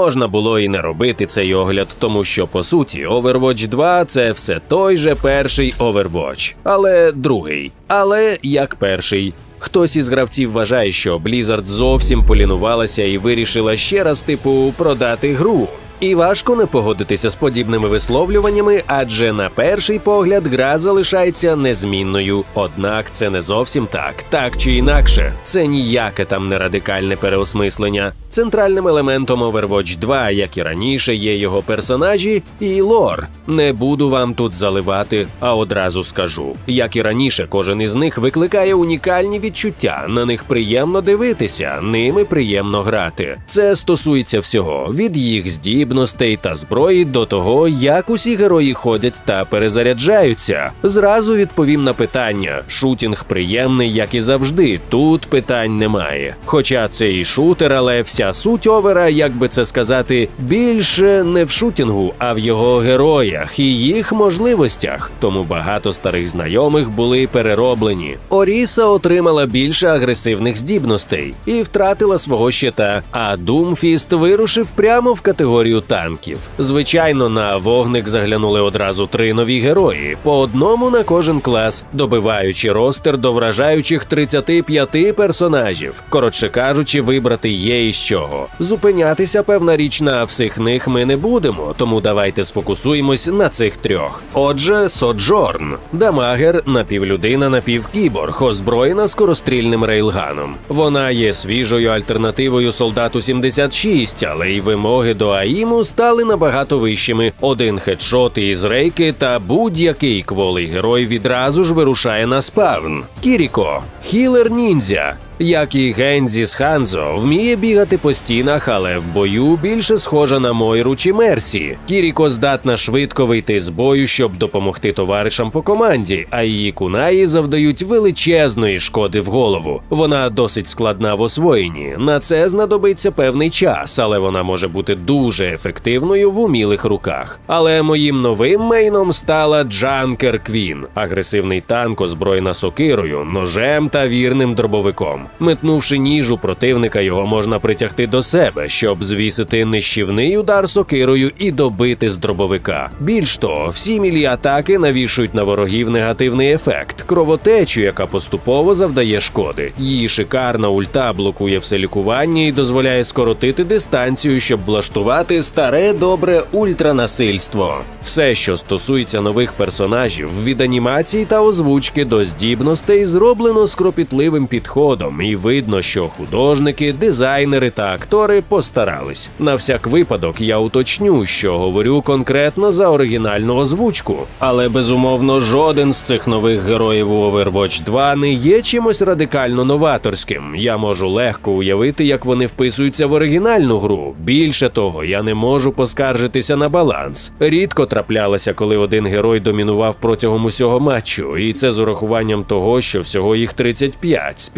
можна було і не робити цей огляд, тому що по суті Overwatch 2 це все той же перший Overwatch, але другий. Але як перший. Хтось із гравців вважає, що Blizzard зовсім полінувалася і вирішила ще раз, типу, продати гру. І важко не погодитися з подібними висловлюваннями, адже на перший погляд гра залишається незмінною. Однак це не зовсім так, так чи інакше, це ніяке там не радикальне переосмислення. Центральним елементом Overwatch 2, як і раніше, є його персонажі і лор. Не буду вам тут заливати, а одразу скажу. Як і раніше, кожен із них викликає унікальні відчуття. На них приємно дивитися, ними приємно грати. Це стосується всього від їх здібностей та зброї до того, як усі герої ходять та перезаряджаються. Зразу відповім на питання: шутінг приємний, як і завжди. Тут питань немає. Хоча це і шутер, але вся суть овера, як би це сказати, більше не в шутінгу, а в його героях і їх можливостях. Тому багато старих знайомих були перероблені. Оріса отримала більше агресивних здібностей і втратила свого щита. А Думфіст вирушив прямо в категорію танків. Звичайно, на вогник заглянули одразу три нові герої, по одному на кожен клас, добиваючи ростер до вражаючих 35 персонажів. Коротше кажучи, вибрати є із чого. Зупинятися, певна річ, на всіх них ми не будемо, тому давайте сфокусуємось на цих трьох. Отже, Соджорн, дамагер, напівлюдина, напівкіборг, озброєна скорострільним рейлганом. Вона є свіжою альтернативою солдату 76, але й вимоги до АІМу стали набагато вищими. Один хедшот із рейки та будь-який кволий герой відразу ж вирушає на спавн. Кіріко, хілер ніндзя. Як і Гензі з Ханзо, вміє бігати по стінах, але в бою більше схожа на Мойру чи Мерсі. Кіріко здатна швидко вийти з бою, щоб допомогти товаришам по команді, а її кунаї завдають величезної шкоди в голову. Вона досить складна в освоєнні. На це знадобиться певний час, але вона може бути дуже ефективною в умілих руках. Але моїм новим мейном стала Джанкер Квін, агресивний танк, озброєна сокирою, ножем та вірним дробовиком. Метнувши ніж у противника, його можна притягти до себе, щоб звісити нищівний удар сокирою і добити з дробовика. Більш того, всі мілі атаки навішують на ворогів негативний ефект кровотечу, яка поступово завдає шкоди. Її шикарна ульта блокує все лікування і дозволяє скоротити дистанцію, щоб влаштувати старе добре ультранасильство. Все, що стосується нових персонажів, від анімації та озвучки до здібностей, зроблено з кропітливим підходом, і видно, що художники, дизайнери та актори постарались. На всяк випадок я уточню, що говорю конкретно за оригінальну озвучку, але безумовно жоден з цих нових героїв у Overwatch 2 не є чимось радикально новаторським. Я можу легко уявити, як вони вписуються в оригінальну гру. Більше того, я не можу поскаржитися на баланс. Рідко траплялося, коли один герой домінував протягом усього матчу, і це з урахуванням того, що всього їх 35, з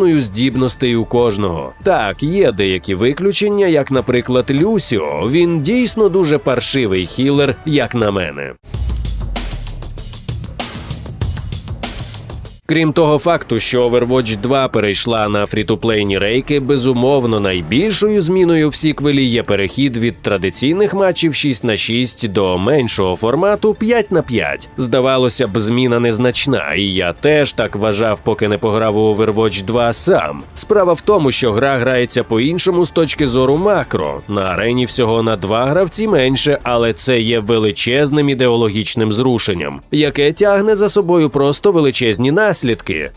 півдюжиною здібностей у кожного. Так, є деякі виключення, як, наприклад, Люсіо. Він дійсно дуже паршивий хілер, як на мене. Крім того факту, що Overwatch 2 перейшла на фрітуплейні рейки, безумовно, найбільшою зміною в сіквелі є перехід від традиційних матчів 6 на 6 до меншого формату 5 на 5. Здавалося б, зміна незначна, і я теж так вважав, поки не пограв у Overwatch 2 сам. Справа в тому, що гра грається по-іншому з точки зору макро. На арені всього на два гравці менше, але це є величезним ідеологічним зрушенням, яке тягне за собою просто величезні наслідки.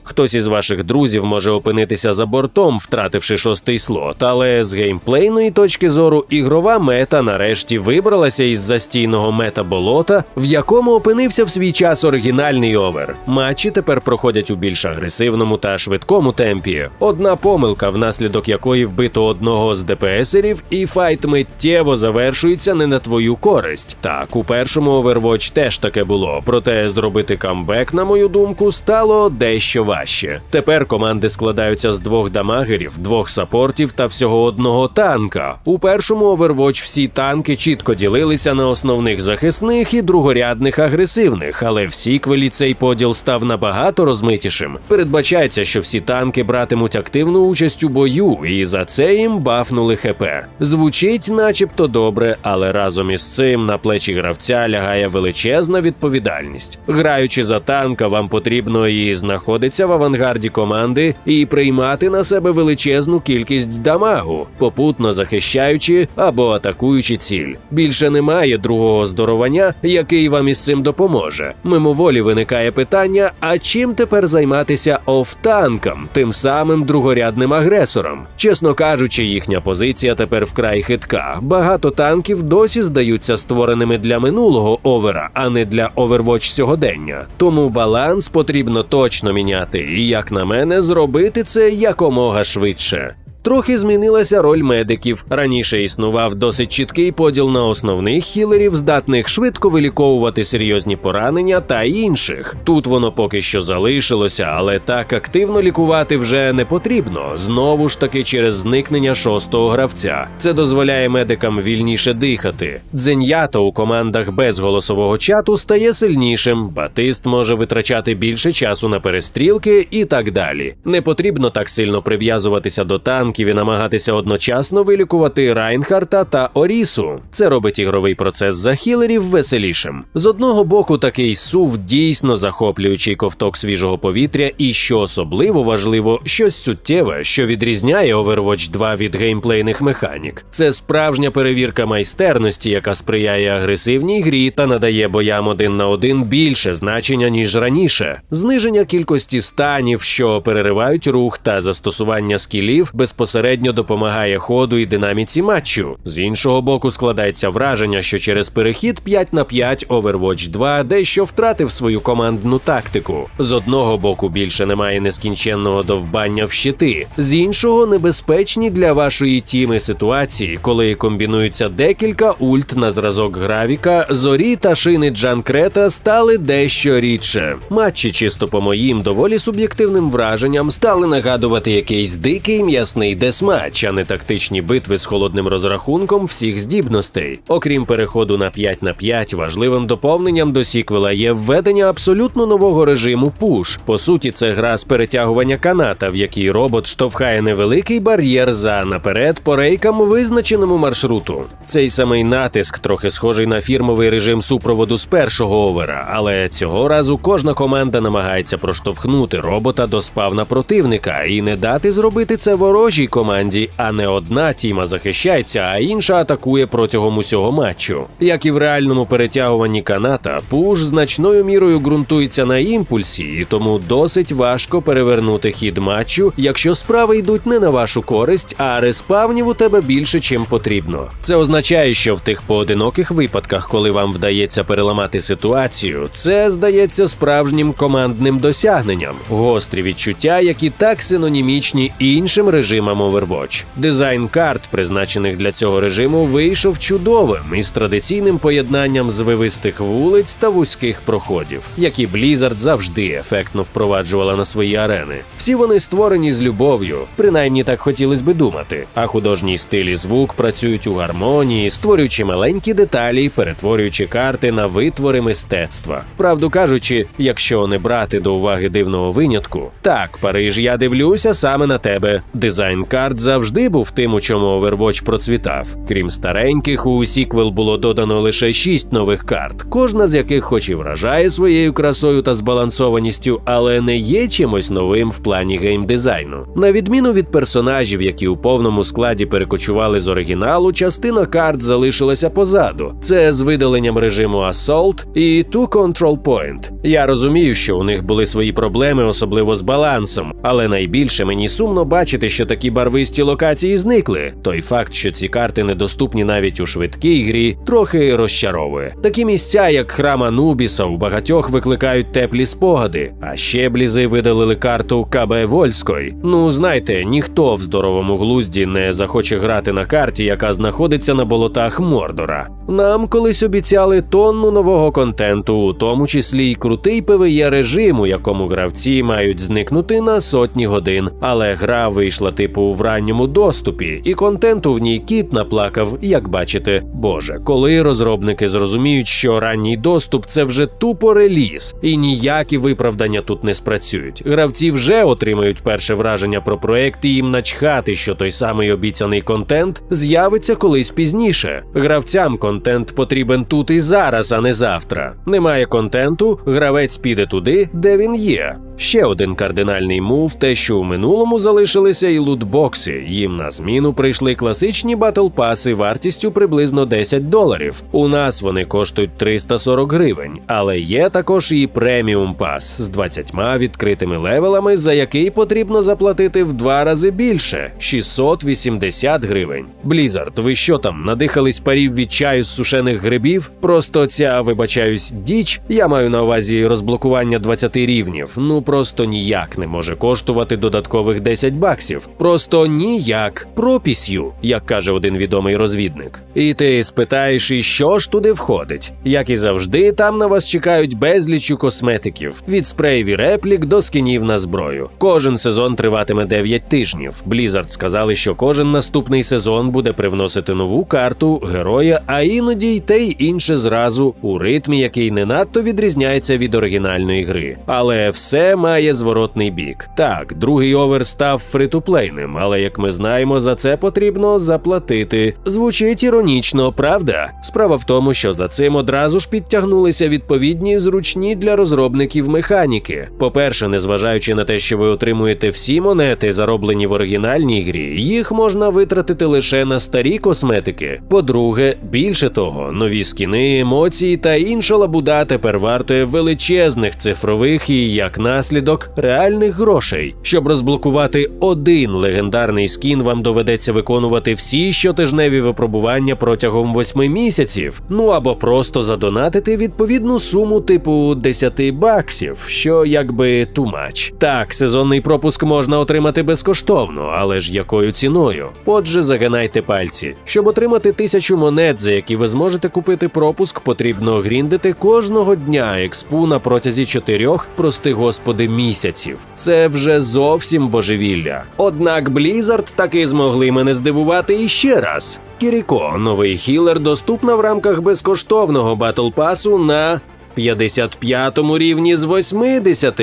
Хтось із ваших друзів може опинитися за бортом, втративши шостий слот, але з геймплейної точки зору ігрова мета нарешті вибралася із застійного мета болота, в якому опинився в свій час оригінальний овер. Матчі тепер проходять у більш агресивному та швидкому темпі. Одна помилка, внаслідок якої вбито одного з ДПСерів, і файт миттєво завершується не на твою користь. Так, у першому Overwatch теж таке було. Проте зробити камбек, на мою думку, стало дещо важче. Тепер команди складаються з двох дамагерів, двох сапортів та всього одного танка. У першому Overwatch всі танки чітко ділилися на основних захисних і другорядних агресивних, але в сіквелі цей поділ став набагато розмитішим. Передбачається, що всі танки братимуть активну участь у бою, і за це їм бафнули ХП. Звучить, начебто, добре, але разом із цим на плечі гравця лягає величезна відповідальність. Граючи за танка, вам потрібно і знаходитися в авангарді команди і приймати на себе величезну кількість дамагу, попутно захищаючи або атакуючи ціль. Більше немає другого здоровання, який вам із цим допоможе. Мимоволі виникає питання: а чим тепер займатися офтанком, тим самим другорядним агресором? Чесно кажучи, їхня позиція тепер вкрай хитка. Багато танків досі здаються створеними для минулого овера, а не для Overwatch сьогодення. Тому баланс потрібно точно міняти, і як на мене, зробити це якомога швидше. Трохи змінилася роль медиків. Раніше існував досить чіткий поділ на основних хілерів, здатних швидко виліковувати серйозні поранення та інших. Тут воно поки що залишилося, але так активно лікувати вже не потрібно. Знову ж таки через зникнення шостого гравця. Це дозволяє медикам вільніше дихати. Дзеньято у командах без голосового чату стає сильнішим. Батист може витрачати більше часу на перестрілки і так далі. Не потрібно так сильно прив'язуватися до танків і намагатися одночасно вилікувати Райнхарта та Орісу. Це робить ігровий процес за хілерів веселішим. З одного боку, такий сув дійсно захоплюючий ковток свіжого повітря, і що особливо важливо, щось суттєве, що відрізняє Overwatch 2 від геймплейних механік. Це справжня перевірка майстерності, яка сприяє агресивній грі та надає боям один на один більше значення ніж раніше. Зниження кількості станів, що переривають рух та застосування скілів безпосередньо допомагає ходу і динаміці матчу. З іншого боку, складається враження, що через перехід 5 на 5 Overwatch 2 дещо втратив свою командну тактику. З одного боку більше немає нескінченного довбання в щити, з іншого небезпечні для вашої тіми ситуації, коли комбінуються декілька ульт на зразок гравіка, зорі та шини Джанкрета стали дещо рідше. Матчі, чисто по моїм доволі суб'єктивним враженням, стали нагадувати якийсь дикий м'ясний десматч, а не тактичні битви з холодним розрахунком всіх здібностей. Окрім переходу на 5 на 5, важливим доповненням до сіквела є введення абсолютно нового режиму пуш. По суті, це гра з перетягування каната, в якій робот штовхає невеликий бар'єр за наперед по рейкам визначеному маршруту. Цей самий натиск трохи схожий на фірмовий режим супроводу з першого овера, але цього разу кожна команда намагається проштовхнути робота до спавна противника і не дати зробити це ворожій команді, а не одна тіма захищається, а інша атакує протягом усього матчу. Як і в реальному перетягуванні каната, пуш значною мірою ґрунтується на імпульсі, і тому досить важко перевернути хід матчу, якщо справи йдуть не на вашу користь, а респавнів у тебе більше, чим потрібно. Це означає, що в тих поодиноких випадках, коли вам вдається переламати ситуацію, це здається справжнім командним досягненням, гострі відчуття, які так синонімічні іншим режимам Overwatch. Дизайн карт, призначених для цього режиму, вийшов чудовим із традиційним поєднанням звивистих вулиць та вузьких проходів, які Blizzard завжди ефектно впроваджувала на свої арени. Всі вони створені з любов'ю, принаймні так хотілося би думати. А художній стиль і звук працюють у гармонії, створюючи маленькі деталі, перетворюючи карти на витвори мистецтва. Правду кажучи, якщо не брати до уваги дивного винятку, так, Париж, я дивлюся саме на тебе. Дизайн карт завжди був тим, у чому Overwatch процвітав. Крім стареньких, у сіквел було додано лише шість нових карт, кожна з яких, хоч і вражає своєю красою та збалансованістю, але не є чимось новим в плані геймдизайну. На відміну від персонажів, які у повному складі перекочували з оригіналу, частина карт залишилася позаду. Це з видаленням режиму Assault і Two Control Point. Я розумію, що у них були свої проблеми, особливо з балансом, але найбільше мені сумно бачити, що такі деякі барвисті локації зникли. Той факт, що ці карти недоступні навіть у швидкій грі, трохи розчаровує. Такі місця, як храм Анубіса, у багатьох викликають теплі спогади. А ще блізи видалили карту КБ Вольської. Ну знаєте, ніхто в здоровому глузді не захоче грати на карті, яка знаходиться на болотах Мордора. Нам колись обіцяли тонну нового контенту, у тому числі й крутий ПВЄ режим, у якому гравці мають зникнути на сотні годин. Але гра вийшла типу в ранньому доступі, і контенту в ній кіт наплакав, як бачите. Боже, коли розробники зрозуміють, що ранній доступ це вже тупо реліз, і ніякі виправдання тут не спрацюють. Гравці вже отримають перше враження про проект, і їм начхати, що той самий обіцяний контент з'явиться колись пізніше. Гравцям контент потрібен тут і зараз, а не завтра. Немає контенту, гравець піде туди, де він є. Ще один кардинальний мув, те, що у минулому залишилися і лутбокси. Їм на зміну прийшли класичні батл-паси вартістю приблизно 10 доларів. У нас вони коштують 340 гривень, але є також і преміум пас з 20 відкритими левелами, за який потрібно заплатити в два рази більше 680 гривень. Blizzard, ви що там, надихались парів від чаю з сушених грибів? Просто ця, вибачаюсь, діч. Я маю на увазі розблокування 20 рівнів. Ну просто ніяк не може коштувати додаткових 10 баксів. Просто ніяк пропісю, як каже один відомий розвідник. І ти спитаєш, і що ж туди входить? Як і завжди, там на вас чекають безлічу косметиків від спреїв і реплік до скінів на зброю. Кожен сезон триватиме 9 тижнів. Blizzard сказали, що кожен наступний сезон буде привносити нову карту, героя, а іноді й те й інше зразу у ритмі, який не надто відрізняється від оригінальної гри. Але все має зворотний бік. Так, другий овер став фритуплейним, але як ми знаємо, за це потрібно заплатити. Звучить іронічно, правда? Справа в тому, що за цим одразу ж підтягнулися відповідні зручні для розробників механіки. По-перше, незважаючи на те, що ви отримуєте всі монети, зароблені в оригінальній грі, їх можна витратити лише на старі косметики. По-друге, більше того, нові скіни, емоції та інша лабуда тепер вартує величезних цифрових і, як наслідок, реальних грошей. Щоб розблокувати один легендарний скін, вам доведеться виконувати всі щотижневі випробування протягом восьми місяців. Ну або просто задонатити відповідну суму типу 10 баксів, що якби тумач. Так, сезонний пропуск можна отримати безкоштовно, але ж якою ціною? Отже, загинайте пальці. Щоб отримати тисячу монет, за які ви зможете купити пропуск, потрібно гріндити кожного дня експу на протязі чотирьох, прости господи, місяців. Це вже зовсім божевілля. Однак Blizzard таки змогли мене здивувати іще раз. Кіріко, новий хілер, доступна в рамках безкоштовного батл пасу на 55-му рівні з 80.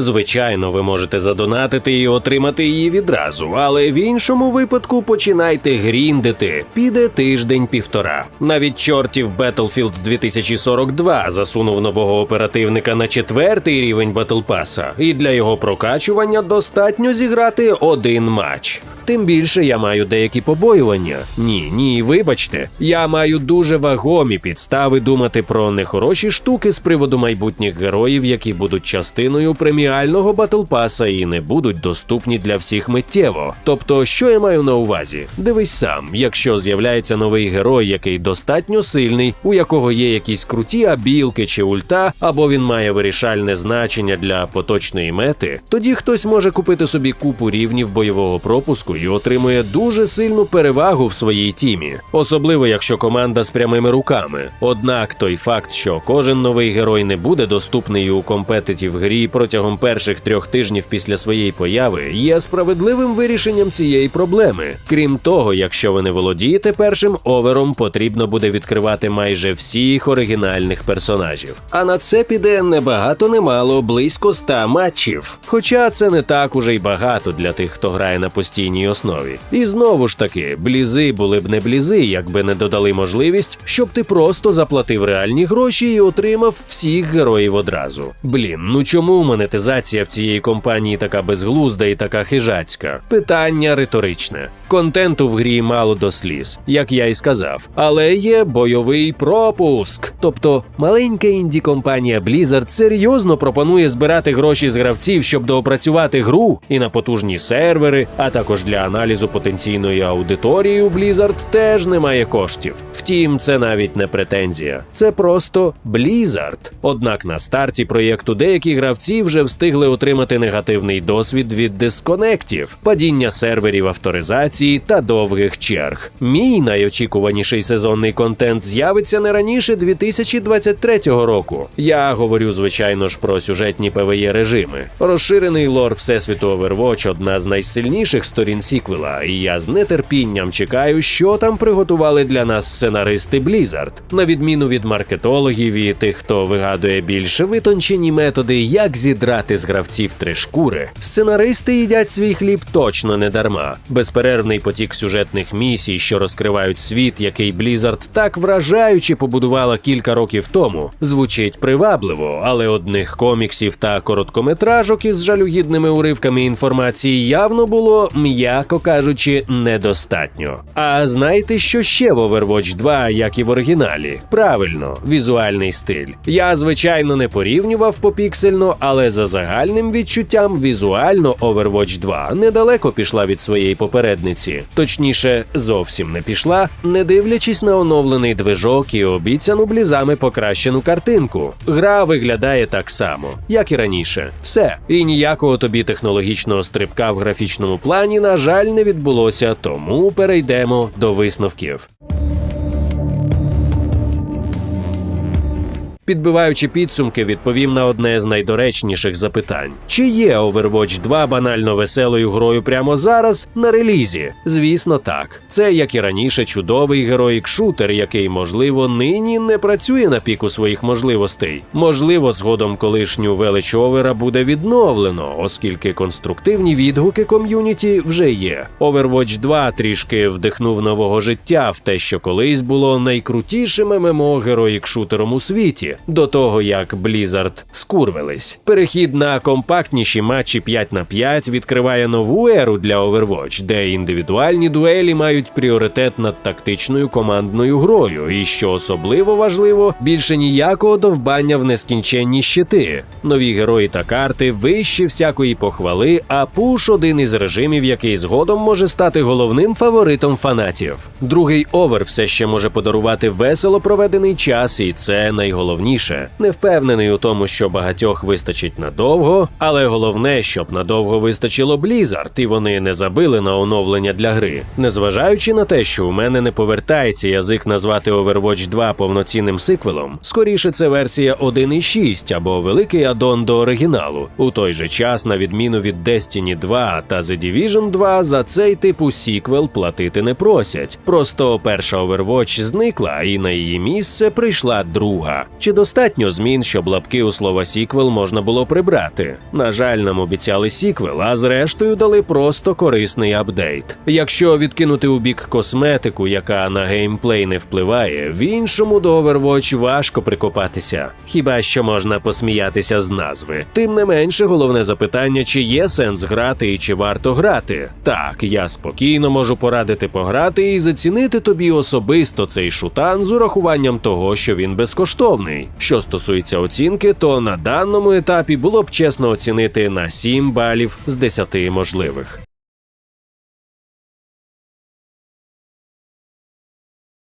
Звичайно, ви можете задонатити і отримати її відразу, але в іншому випадку починайте гріндити. Піде тиждень-півтора. Навіть чортів Battlefield 2042 засунув нового оперативника на четвертий рівень Pass, і для його прокачування достатньо зіграти один матч. Тим більше я маю деякі побоювання. Ні, ні, вибачте, я маю дуже вагомі підстави думати про нехороші штуки з приводу майбутніх героїв, які будуть частиною преміального батлпаса і не будуть доступні для всіх миттєво. Тобто, що я маю на увазі? Дивись сам, якщо з'являється новий герой, який достатньо сильний, у якого є якісь круті абілки чи ульта, або він має вирішальне значення для поточної мети, тоді хтось може купити собі купу рівнів бойового пропуску і отримує дуже сильну перевагу в своїй тімі, особливо якщо команда з прямими руками. Однак той факт, що кожен новий герой не буде доступний у компетитів грі протягом перших трьох тижнів після своєї появи, є справедливим вирішенням цієї проблеми. Крім того, якщо ви не володієте першим овером, потрібно буде відкривати майже всіх оригінальних персонажів. А на це піде не багато, не близько 100 матчів. Хоча це не так уже й багато для тих, хто грає на постійній основі. І знову ж таки, блізи були б не блізи, якби не додали можливість, щоб ти просто заплатив реальні гроші і отримав всіх героїв одразу. Блін, ну чому монетизація в цієї компанії така безглузда і така хижацька? Питання риторичне. Контенту в грі мало до сліз, як я й сказав, але є бойовий пропуск. Тобто маленька інді компанія Blizzard серйозно пропонує збирати гроші з гравців, щоб доопрацювати гру і на потужні сервери, а також для аналізу потенційної аудиторії у Blizzard теж немає коштів. Втім, це навіть не претензія, це просто Blizzard. Однак на старті проєкту деякі гравці вже встигли отримати негативний досвід від дисконектів, падіння серверів авторизації та довгих черг. Мій найочікуваніший сезонний контент з'явиться не раніше 2023 року. Я говорю, звичайно ж, про сюжетні PvE режими. Розширений лор Всесвіту Overwatch – одна з найсильніших сторін сіквела, і я з нетерпінням чекаю, що там приготували для нас сценаристи Blizzard. На відміну від маркетологів і тих, хто вигадує більш витончені методи, як зідрати з гравців три шкури, сценаристи їдять свій хліб точно не дарма. Безперервний потік сюжетних місій, що розкривають світ, який Blizzard так вражаюче побудувала кілька років тому, звучить привабливо, але одних коміксів та короткометражок із жалюгідними уривками інформації явно було, м'яко кажучи, недостатньо. А знаєте, що ще в Overwatch 2, як і в оригіналі? Правильно, візуальний стиль. Я звичайно не порівнював попіксельно, але за загальним відчуттям візуально Overwatch 2 недалеко пішла від своєї попередниці, точніше, зовсім не пішла, не дивлячись на оновлений движок і обіцяну блізами покращену картинку. Гра виглядає так само, як і раніше. Все, і ніякого тобі технологічного стрибка в графічному плані, на жаль, не відбулося, тому перейдемо до висновків. Підбиваючи підсумки, відповім на одне з найдоречніших запитань: чи є Overwatch 2 банально веселою грою прямо зараз на релізі? Звісно, так. Це як і раніше чудовий героїк шутер, який, можливо, нині не працює на піку своїх можливостей. Можливо, згодом колишню велич овера буде відновлено, оскільки конструктивні відгуки ком'юніті вже є. Overwatch 2 трішки вдихнув нового життя в те, що колись було найкрутішим ММО героїк шутером у світі до того як Blizzard скурвились. Перехід на компактніші матчі 5 на 5 відкриває нову еру для Overwatch, де індивідуальні дуелі мають пріоритет над тактичною командною грою, і що особливо важливо, більше ніякого довбання в нескінченні щити. Нові герої та карти вищі всякої похвали, а пуш один із режимів, який згодом може стати головним фаворитом фанатів. Другий овер все ще може подарувати весело проведений час, і це найголовніше. Не впевнений у тому, що багатьох вистачить надовго, але головне, щоб надовго вистачило Blizzard, і вони не забили на оновлення для гри. Незважаючи на те, що у мене не повертається язик назвати Overwatch 2 повноцінним сиквелом, скоріше це версія 1.6 або великий аддон до оригіналу. У той же час, на відміну від Destiny 2 та The Division 2, за цей типу сіквел платити не просять. Просто перша Overwatch зникла, і на її місце прийшла друга. Чи достатньо змін, щоб лапки у слова сіквел можна було прибрати? На жаль, нам обіцяли сіквел, а зрештою дали просто корисний апдейт. Якщо відкинути у бік косметику, яка на геймплей не впливає, в іншому до Overwatch важко прикопатися. Хіба що можна посміятися з назви. Тим не менше, головне запитання, чи є сенс грати і чи варто грати. Так, я спокійно можу порадити пограти і зацінити тобі особисто цей шутан з урахуванням того, що він безкоштовний. Що стосується оцінки, то на даному етапі було б чесно оцінити на 7 балів з 10 можливих.